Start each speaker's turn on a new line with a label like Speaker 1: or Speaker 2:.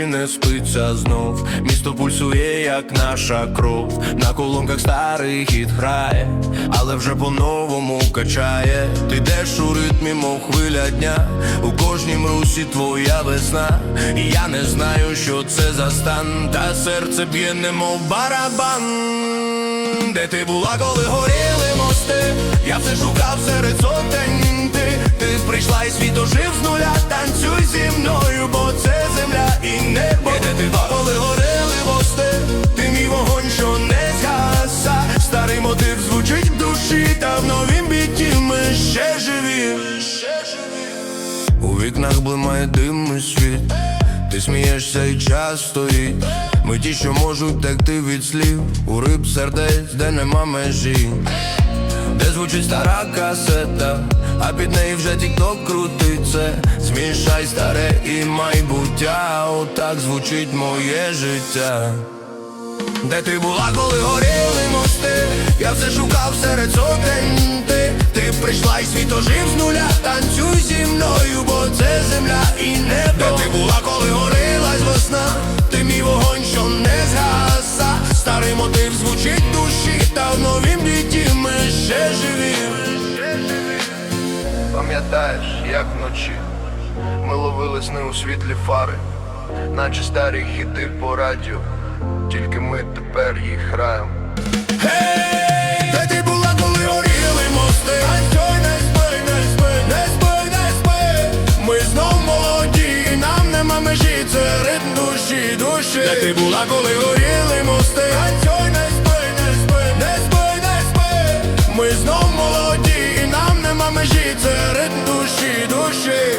Speaker 1: ночі не спиться знов. Місто пульсує, як наша кров. На колонках старий хіт грає, але вже по-новому качає. Ти йдеш у ритмі, мов хвиля дня. У кожнім русі твоя весна. І я не знаю, що це за стан. Та серце б'є, немов барабан. Де ти була, коли горіли мости? Я все шукав серед сотень ти, ти прийшла і світ ожив з нуля, У вікнах блимає дим і світ. Ти смієшся і час стоїть Ми ті, що можуть текти від слів. У риб сердець, де нема межі. Де звучить стара касета А під неї вже тік-ток крутиться. Змішай старе і майбуття Отак звучить моє життя. Де ти була, коли горіли мости? Я все шукав серед сотень прийшла і світ ожив з нуля. Танцюй зі мною, бо це земля і небо. Де ти була, коли горілась весна? Ти мій вогонь, що не згаса. Старий мотив звучить душі, та в новім біті ми ще живі. Пам'ятаєш, як вночі Ми ловили сни у світлі фари Наче старі хіти по радіо. Тільки ми тепер їх граємо Ти була, коли горіли мости, а цьой не спи, не спи, не спи, не спи. Ми знов молоді, і нам нема межі, це ритм душі, душі.